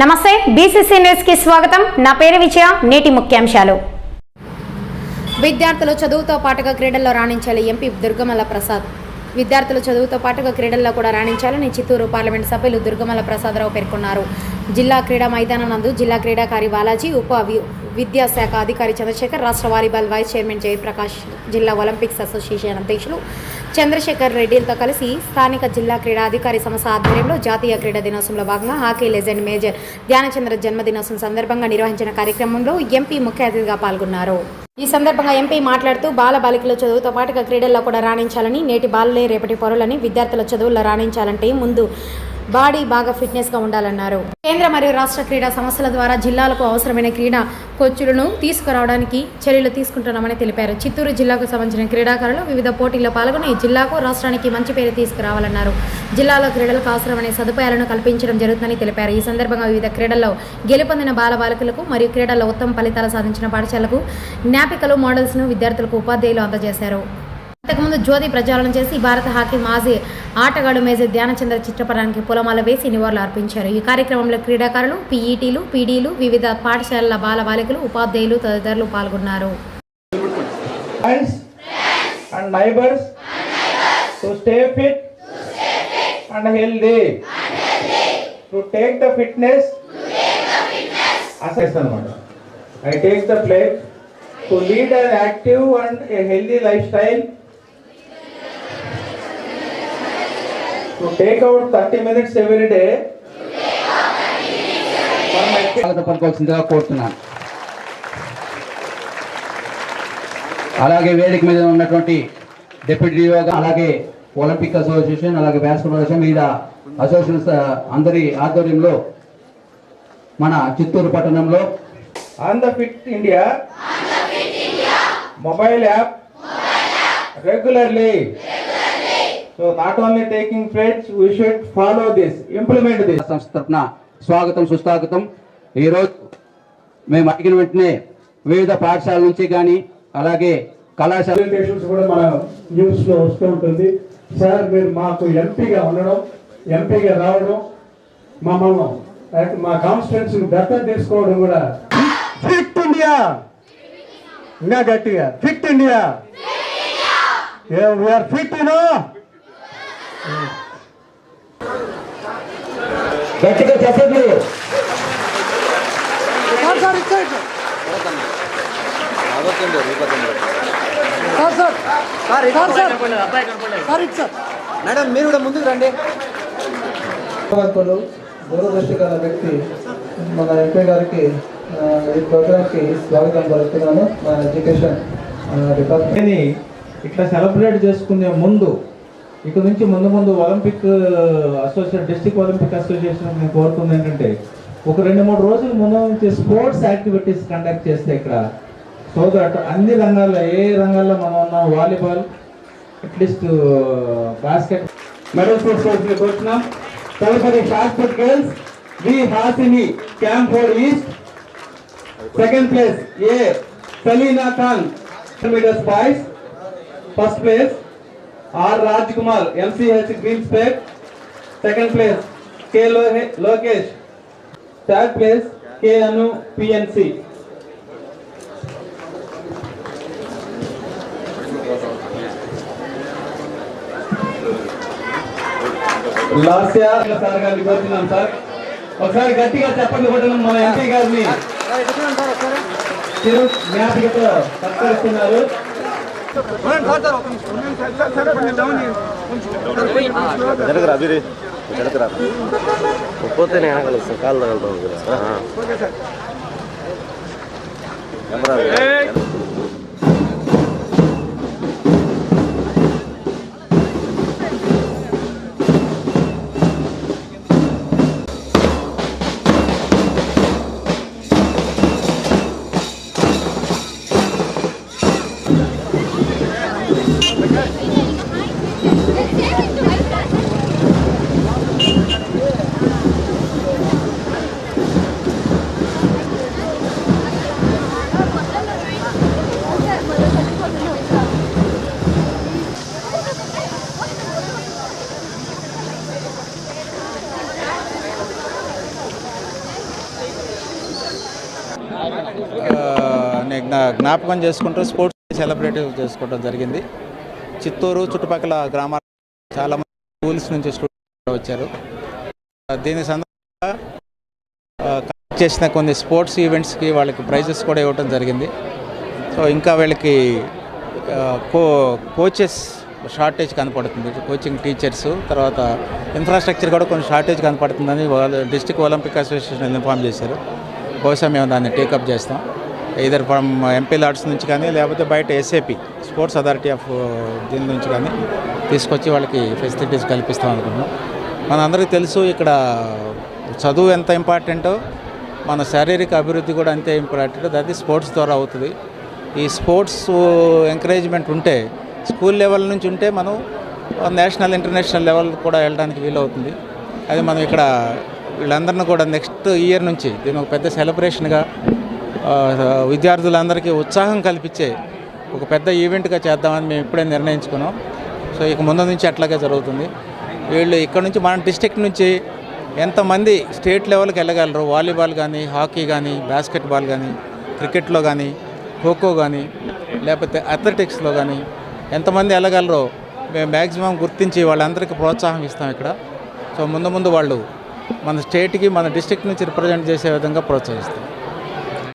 నమస్తే బీసీసీ న్యూస్కి స్వాగతం. నా పేరు విజయ నేటి ముఖ్యాంశాలు. విద్యార్థులు చదువుతో పాటుగా క్రీడల్లో రాణించాలి ఎంపీ దుర్గమల ప్రసాద్. విద్యార్థులు చదువుతో పాటుగా క్రీడల్లో కూడా రాణించాలని చిత్తూరు పార్లమెంట్ సభ్యులు దుర్గమల ప్రసాదరావు పేర్కొన్నారు. జిల్లా క్రీడా మైదానం నందు జిల్లా క్రీడాకారి బాలాజీ ఉప విద్యాశాఖ అధికారి చంద్రశేఖర్ రాష్ట్ర వాలీబాల్ వైస్ చైర్మన్ జయప్రకాష్ జిల్లా ఒలింపిక్స్ అసోసియేషన్ అధ్యక్షులు చంద్రశేఖర్ రెడ్డిలతో కలిసి స్థానిక జిల్లా క్రీడా అధికారి సంస్థ ఆధ్వర్యంలో జాతీయ క్రీడా దినోత్సవంలో భాగంగా హాకీ లెజెండ్ మేజర్ ధ్యానచంద్ర జన్మదినోత్సవం సందర్భంగా నిర్వహించిన కార్యక్రమంలో ఎంపీ ముఖ్య అతిథిగా పాల్గొన్నారు. ఈ సందర్భంగా ఎంపీ మాట్లాడుతూ బాల బాలికల చదువుతో పాటుగా క్రీడల్లో కూడా రాణించాలని నేటి బాలలే రేపటి పౌరులని విద్యార్థుల చదువుల్లో రాణించాలంటే ముందు బాడీ బాగా ఫిట్నెస్గా ఉండాలన్నారు. కేంద్ర మరియు రాష్ట్ర క్రీడా సంస్థల ద్వారా జిల్లాలకు అవసరమైన క్రీడా కోచ్లను తీసుకురావడానికి చర్యలు తీసుకుంటున్నామని తెలిపారు. చిత్తూరు జిల్లాకు సంబంధించిన క్రీడాకారులు వివిధ పోటీల్లో పాల్గొని జిల్లాకు రాష్ట్రానికి మంచి పేరు తీసుకురావాలన్నారు. జిల్లాలో క్రీడలకు అవసరమైన సదుపాయాలను కల్పించడం జరుగుతుందని తెలిపారు. ఈ సందర్భంగా వివిధ క్రీడల్లో గెలుపొందిన బాల బాలికలకు మరియు క్రీడల్లో ఉత్తమ ఫలితాలు సాధించిన పాఠశాలకు జ్ఞాపికలు మోడల్స్ను విద్యార్థులకు ఉపాధ్యాయులు అందజేశారు. అంతకుముందు జ్యోతి ప్రచారం చేసి భారత హాకీ మాజీ ఆటగాడు మేజర్ ధ్యానచంద్ర చిత్రపటానికి పూలమాల వేసి నివాళులు అర్పించారు. ఈ కార్యక్రమంలో క్రీడాకారులు పీఈటీలు పీడీలు వివిధ పాఠశాలల బాల బాలికలు ఉపాధ్యాయులు తదితరులు పాల్గొన్నారు. I take the pledge to lead an active and a healthy lifestyle. To take out 30 minutes every day. పలకవలసిందిగా కోరుతున్నాను. అలాగే వేదిక మీద ఉన్నటువంటి డిప్యూటీ అలాగే ఒలింపిక్ అసోసియేషన్ అలాగే బాస్కెట్బాల్ అసోసియేషన్ వివిధ అసోసియేషన్స్ ఆ, అందరి ఆధ్వర్యంలో మన చిత్తూరు పట్టణంలో. On the Fit India. Mobile app regularly. So not only taking pledge, we should follow this, implement this. సంస్థ తరఫున స్వాగతం సుస్వాగతం ఈరోజు మేము అడిగిన వెంటనే వివిధ పాఠశాల నుంచి కానీ అలాగే కళాశాల కూడా మన న్యూస్లో వస్తూ ఉంటుంది సార్ మీరు మాకు ఎంపీగా ఉండడం ఎంపీగా రావడం మమ్మల్ని మా కాన్స్టిట్యున్సీ దత్తత తీసుకోవడం కూడా ఇండియా ఇంకా గట్టిగా fit India we are fit you know గట్టిగా చెప్పండి మేడం మీరు కూడా ముందుకు రండి. భగవంతుడు దూరదృష్టి గల వ్యక్తి మన ఎంపీ గారికి ఈ ప్రోగ్రామ్కి స్వాగతం పలుకుతున్నాను మా ఎడ్యుకేషన్ ఆ, డిపార్ట్మెంట్. ఇట్లా సెలబ్రేట్ చేసుకునే ముందు ఇక నుంచి ముందు ముందు Olympic association district Olympic association నేను కోరుతుంది ఏంటంటే ఒక రెండు మూడు రోజుల ముందు నుంచి స్పోర్ట్స్ యాక్టివిటీస్ కండక్ట్ చేస్తే ఇక్కడ సో దట్ అన్ని రంగాల్లో ఏ రంగాల్లో మనం ఉన్నాం volleyball at least basket. Medal sports కోర్సులకు వచ్చినాం తదుపరి shot put girls V Hasini camp four east. Second place A Salina Khan metres boys first place R Raj Kumar MCH green spake second place K Lokesh third place K Anu PNC Lasya sir గారిని కోరుతున్నాం sir. ఒకసారి గట్టిగా చెప్పండి కొట్టడం మన MP గారిని. చిరు జ్ఞాపికతో సత్కరిస్తున్నారు జరగరా అభిరి జరగరా. పోతే నేను వెనకాల కాళ్ళు తగలుతాం కెమెరా జ్ఞాపకం చేసుకుంటూ స్పోర్ట్స్ సెలబ్రేట్ చేసుకోవడం జరిగింది. చిత్తూరు చుట్టుపక్కల గ్రామాల చాలామంది స్కూల్స్ నుంచి స్టూడెంట్స్ వచ్చారు. దీని సందర్భంగా కలెక్ట్ చేసిన కొన్ని స్పోర్ట్స్ ఈవెంట్స్కి వాళ్ళకి ప్రైజెస్ కూడా ఇవ్వడం జరిగింది. సో ఇంకా వీళ్ళకి కో కోచెస్ షార్టేజ్ కనపడుతుంది. కోచింగ్ టీచర్స్ తర్వాత ఇన్ఫ్రాస్ట్రక్చర్ కూడా కొంచెం షార్టేజ్ కనపడుతుందని వాళ్ళు డిస్టిక్ ఒలింపిక్ అసోసియేషన్ ఇన్ఫామ్ చేశారు. బహుశా మేము దాన్ని టేకప్ చేస్తాం. ఇదర్ ఫ్రమ్ ఎంపీ లాడ్స్ నుంచి కానీ లేకపోతే బయట ఎస్ఏపి స్పోర్ట్స్ అథారిటీ ఆఫ్ దీని నుంచి కానీ తీసుకొచ్చి వాళ్ళకి ఫెసిలిటీస్ కల్పిస్తాం అనుకుంటున్నాం. మనందరికీ తెలుసు ఇక్కడ చదువు ఎంత ఇంపార్టెంటో మన శారీరక అభివృద్ధి కూడా అంతే ఇంపార్టెంట్ అది స్పోర్ట్స్ ద్వారా అవుతుంది. ఈ స్పోర్ట్స్ ఎంకరేజ్మెంట్ uh, ఉంటే స్కూల్ లెవెల్ నుంచి ఉంటే మనం నేషనల్ ఇంటర్నేషనల్ లెవెల్ కూడా వెళ్ళడానికి వీలవుతుంది. అది మనం ఇక్కడ వీళ్ళందరినీ కూడా నెక్స్ట్ ఇయర్ నుంచి దీని ఒక పెద్ద సెలబ్రేషన్గా విద్యార్థులందరికీ ఉత్సాహం కల్పించే ఒక పెద్ద ఈవెంట్గా చేద్దామని మేము ఇప్పుడే నిర్ణయించుకున్నాం. సో ఇక ముందు నుంచి అట్లాగే జరుగుతుంది. వీళ్ళు ఇక్కడ నుంచి మన డిస్టిక్ నుంచి ఎంతమంది స్టేట్ లెవెల్కి వెళ్ళగలరు? వాలీబాల్ కానీ హాకీ కానీ బాస్కెట్బాల్ కానీ క్రికెట్లో కానీ ఖోఖో కానీ లేకపోతే అథ్లెటిక్స్లో కానీ ఎంతమంది వెళ్ళగలరో మేము మ్యాక్సిమం గుర్తించి వాళ్ళందరికీ ప్రోత్సాహం ఇస్తాం ఇక్కడ. సో ముందు ముందు వాళ్ళు మన స్టేట్కి మన డిస్టిక్ నుంచి రిప్రజెంట్ చేసే విధంగా ప్రోత్సహిస్తాం